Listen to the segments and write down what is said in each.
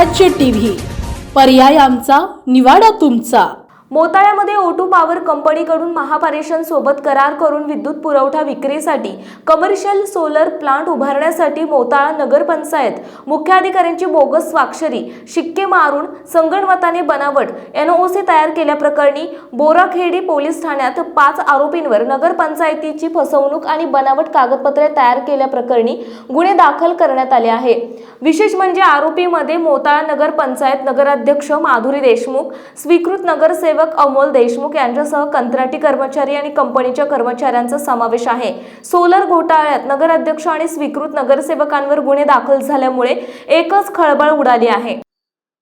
स्वराज्य टीव्ही. पर्याय आमचा निवाडा तुमचा. मोताळ्यामध्ये ओटू पॉवर कंपनीकडून महापारेषण सोबत करार करून विद्युत पुरवठा विक्रीसाठी कमर्शियल सोलर प्लांट उभारण्यासाठी मोताळा नगरपंचायत मुख्याधिकाऱ्यांची बोगस स्वाक्षरी शिक्के मारून संगणमताने बनावट एनओसी तयार केल्याप्रकरणी बोराखेडी पोलीस ठाण्यात पाच आरोपींवर नगरपंचायतीची फसवणूक आणि बनावट कागदपत्रे तयार केल्याप्रकरणी गुन्हे दाखल करण्यात आले आहे. विशेष म्हणजे आरोपीमध्ये मोताळा नगरपंचायत नगराध्यक्ष माधुरी देशमुख स्वीकृत नगरसेवक अमोल देशमुख यांच्यासह कंत्राटी कर्मचारी आणि कंपनीच्या कर्मचाऱ्यांचा समावेश आहे. सोलर घोटाळ्यात नगराध्यक्ष आणि स्वीकृत नगरसेवकांवर गुन्हे दाखल झाल्यामुळे एकच खळबळ उडाली आहे.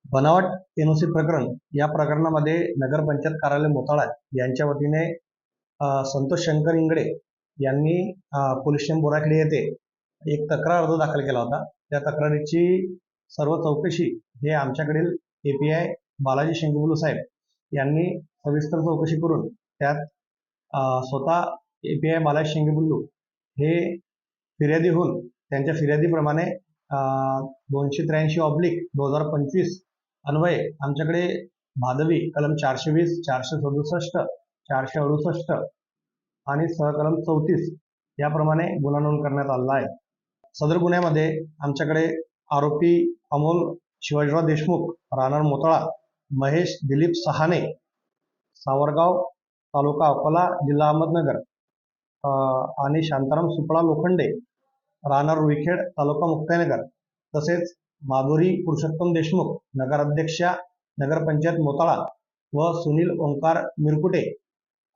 बनावट एनओसी प्रकरण या प्रकरणामध्ये नगरपंचायत कार्यालय मोताळा यांच्या वतीने संतोष शंकर इंगडे यांनी पोलीस स्टेशन बोराखेडे येथे एक तक्रार अर्ज दाखल केला होता. त्या तक्रारीची सर्व चौकशी हे आमच्याकडील A P I Balaji Shingbulu साहेब यांनी सविस्तर चौकशी करून त्यात स्वतः A P I Balaji Shingbullu हे फिर्यादी होऊन त्यांच्या फिर्यादीप्रमाणे दोनशे त्र्याऐंशी ऑब्लिक दोन हजार पंचवीस अन्वये आमच्याकडे भादवी कलम चारशे वीस चारशे सदुसष्ट चारशे अडुसष्ट आणि सहकलम चौतीस याप्रमाणे गुन्हा नोंद करण्यात आलेला आहे. सदर गुन्ह्यामध्ये आमच्याकडे आरोपी अमोल शिवाजीराव देशमुख राहणार मोतळा महेश दिलीप सहाने सावरगाव तालुका अकोला जिल्हा अहमदनगर आणि शांताराम सुपळा लोखंडे राहणार रुईखेड तालुका मुक्ताईनगर तसेच माधुरी पुरुषोत्तम देशमुख नगराध्यक्षा नगरपंचायत मोताळा व सुनील ओंकार मिरकुटे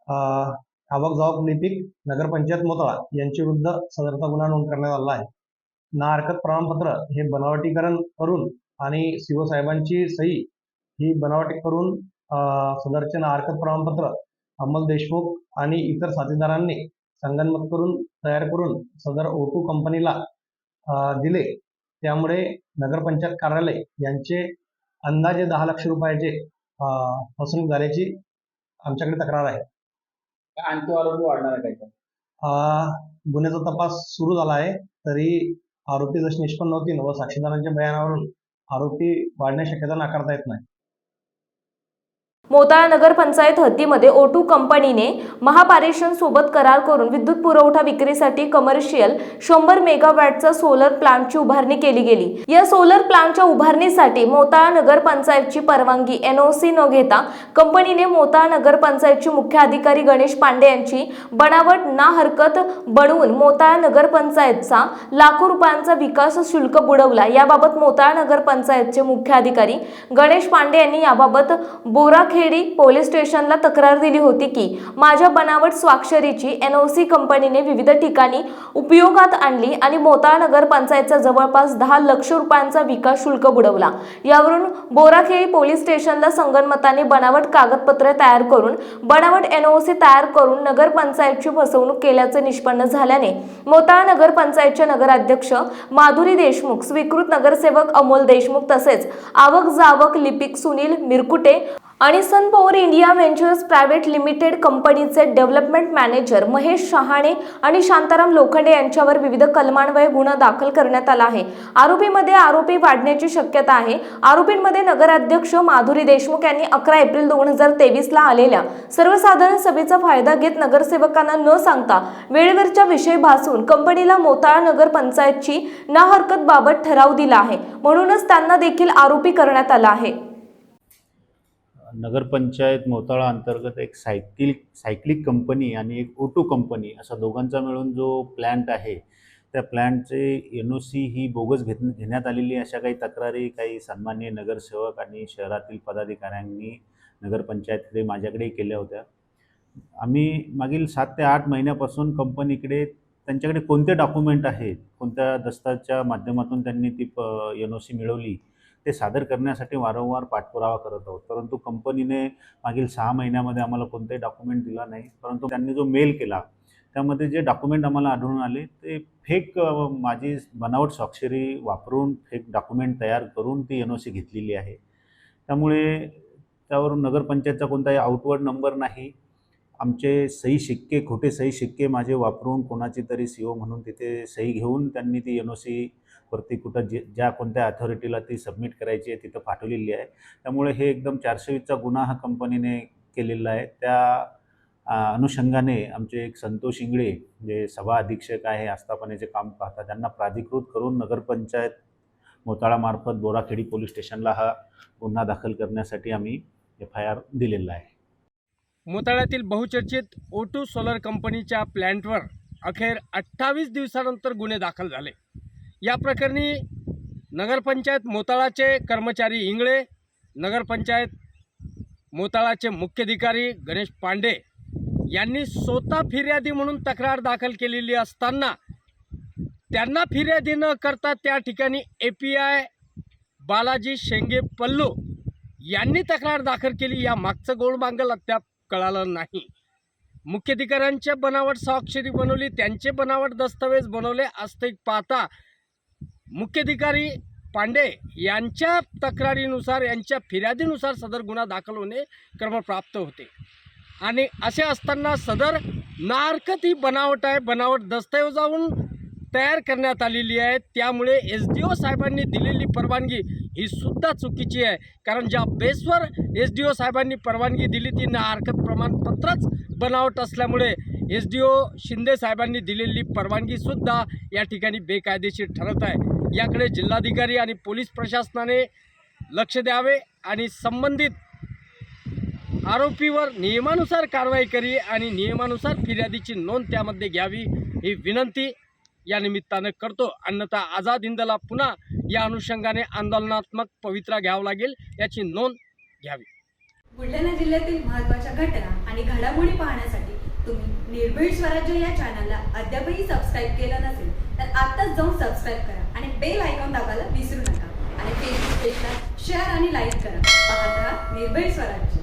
आवक जावक लिपिक नगरपंचायत मोताळा यांच्या विरुद्ध सदरचा गुन्हा नोंद करण्यात आला आहे. ना हरकत प्रमाणपत्र हे बनावटीकरण करून आणि सीओ साहेबांची सही ही बनावटी करून सदरचे ना हरकत प्रमाणपत्र अमोल देशमुख आणि इतर साथीदारांनी संगनमत करून तयार करून सदर ओटू कंपनीला दिले. त्यामुळे नगरपंचायत कार्यालय यांचे अंदाजे दहा लक्ष रुपयाचे फसवणूक झाल्याची आमच्याकडे तक्रार आहे. आणखी आरोपी वाढणार आहे अं, गुन्ह्याचा तपास सुरू झाला आहे तरी आरोपी जसे निष्पन्न होतील व साक्षीदारांच्या बयानावरून आरोपी वाढण्याची शक्यता नाकारता येत नाही. मोताळा नगरपंचायत हद्दीमध्ये ओटू कंपनीने महापारेषण सोबत करार करून विद्युत पुरवठा विक्रीसाठी कमर्शियल शंभर मेगावॅटचा सोलर प्लांटची उभारणी केली गेली. या सोलर प्लांटच्या उभारणीसाठी मोताळा नगरपंचायतची परवानगी एनओसी न घेता कंपनीने मोताळा नगरपंचायतचे मुख्य अधिकारी गणेश पांडे यांची बनावट ना हरकत बनवून मोताळा नगरपंचायतचा लाखो रुपयांचा विकास शुल्क बुडवला. याबाबत मोताळा नगरपंचायतचे मुख्य अधिकारी गणेश पांडे यांनी याबाबत बोरा खेडी पोलीस स्टेशनला तक्रार दिली होती की माझ्या बनावट स्वाक्षरीची एन ओ सी कंपनीने विविध ठिकाणी उपयोगात आणली आणि मोताळा नगरपंचायतचा जवळपास दहा लक्ष रुपयांचा विकास शुल्क बुडवला. यावरून बोराखेडी पोलीस स्टेशनला संगनमताने बनावट कागदपत्रे तयार करून बनावट एन ओ सी तयार करून नगरपंचायतची फसवणूक केल्याचे निष्पन्न झाल्याने मोताळा नगरपंचायतच्या नगराध्यक्ष माधुरी देशमुख स्वीकृत नगरसेवक अमोल देशमुख तसेच आवक जावक लिपिक सुनील मिरकुटे आणि sun power India ventures private limited कंपनीचे डेव्हलपमेंट मॅनेजर महेश शहाणे आणि शांताराम लोखंडे यांच्यावर विविध कलमान्वये गुन्हा दाखल करण्यात आला आहे. आरोपीमध्ये आरोपी वाढण्याची शक्यता आहे. आरोपींमध्ये नगराध्यक्ष माधुरी देशमुख यांनी अकरा एप्रिल दोन हजार तेवीसला आलेल्या सर्वसाधारण सभेचा फायदा घेत नगरसेवकांना न सांगता वेळेवरच्या विषय भासून कंपनीला मोताळा नगर पंचायतची ना हरकत बाबत ठराव दिला आहे. म्हणूनच त्यांना देखील आरोपी करण्यात आला आहे. नगरपंचायत मोताळा अंतर्गत एक सायकल सायक्लिक कंपनी आणि एक ओटो कंपनी असा दोघांचा मिळून जो प्लॅन्ट आहे त्या प्लॅन्टचे एन ओ सी ही बोगस घेत घेण्यात आलेली अशा काही तक्रारी काही सन्मान्य नगरसेवक आणि शहरातील पदाधिकाऱ्यांनी नगरपंचायतकडे माझ्याकडे केल्या होत्या. आम्ही मागील सात ते आठ महिन्यापासून कंपनीकडे त्यांच्याकडे कोणते डॉक्युमेंट आहेत कोणत्या दस्ताच्या माध्यमातून त्यांनी ती प एन ओ सी मिळवली ते सादर करण्यासाठी वारंवार पाठपुरावा करत आहोत. परंतु कंपनीने मागील सहा महिन्यामध्ये आम्हाला कोणताही डॉक्युमेंट दिला नाही. परंतु त्यांनी जो मेल केला त्यामध्ये जे डॉक्युमेंट आम्हाला आढळून आले ते फेक माझी बनावट स्वाक्षरी वापरून फेक डॉक्युमेंट तयार करून ती एन ओ सी घेतलेली आहे. त्यामुळे त्यावरून नगरपंचायतचा कोणताही आउटवर्ड नंबर नाही. आमचे सही शिक्के खोटे सही शिक्के माझे वापरून कोणाची तरी सी ओ म्हणून तिथे सही घेऊन त्यांनी ती एन ओ सी वरती कुठं जे ज्या कोणत्या अथॉरिटीला ती सबमिट करायची आहे तिथं पाठवलेली आहे. त्यामुळे हे एकदम चारशे वीसचा गुन्हा हा कंपनीने केलेला आहे. त्या अनुषंगाने आमचे एक संतोष इंगळे जे सभा अधीक्षक आहे आस्थापनेचे काम पाहतात त्यांना प्राधिकृत करून नगरपंचायत मोताळामार्फत बोराखेडी पोलीस स्टेशनला हा गुन्हा दाखल करण्यासाठी आम्ही एफ आय आर दिलेला आहे. मोताळ्यातील बहुचर्चित ओटू सोलर कंपनीच्या प्लॅन्टवर अखेर अठ्ठावीस दिवसानंतर गुन्हे दाखल झाले. या प्रकरणी नगरपंचायत मोताळाचे कर्मचारी इंगळे नगरपंचायत मोताळाचे मुख्याधिकारी गणेश पांडे यांनी स्वतः फिर्यादी म्हणून तक्रार दाखल केलेली असताना त्यांना फिर्यादी न करता त्या ठिकाणी ए पी आय बालाजी शेंगे पल्लू यांनी तक्रार दाखल केली. या मागचं गोळमांगल अद्याप कळालं नाही. मुख्याधिकाऱ्यांच्या बनावट स्वाक्षरी बनवली त्यांचे बनावट दस्तऐवज बनवले आस्तिक पाहता मुख्याधिकारी पांडे यांच्या तक्रारीनुसार यांच्या फिर्यादीनुसार सदर गुन्हा दाखल होणे क्रमप्राप्त होते. आणि असे असताना सदर नारकत ही बनावट आहे बनावट दस्तऐवजावून तयार करण्यात आलेली आहे. त्यामुळे एस डी ओ साहेबांनी दिलेली परवानगी ही सुद्धा चुकीची आहे. कारण ज्या बेसवर एस डी ओ साहेबांनी परवानगी दिली ती ना हरकत प्रमाणपत्रच बनावट असल्यामुळे एस डी ओ शिंदे साहेबांनी दिलेली परवानगीसुद्धा या ठिकाणी बेकायदेशीर ठरत आहे. याकडे जिल्हाधिकारी आणि पोलीस प्रशासनाने लक्ष द्यावे आणि संबंधित आरोपीवर नियमानुसार कारवाई करी आणि नियमानुसार फिर्यादीची नोंद त्यामध्ये घ्यावी ही विनंती या निमित्तानं करतो. अन्यथा आझाद हिंदला पुन्हा या अनुषंगाने आंदोलनात्मक पवित्रा घ्यावा लागेल याची नोंद घ्यावी. बुलढाणा जिल्ह्यातील महत्त्वाच्या घटना आणि घडामोडी पाहण्यासाठी तुम्ही निर्भीड स्वराज्य या चॅनलला अद्यापही सबस्क्राईब केलं नसेल तर आत्ताच जाऊन सबस्क्राईब करा आणि बेल आयकॉन दाबायला विसरू नका. आणि फेसबुक पेजला शेअर आणि लाईक करा. पाहत राहा निर्भीड स्वराज्य.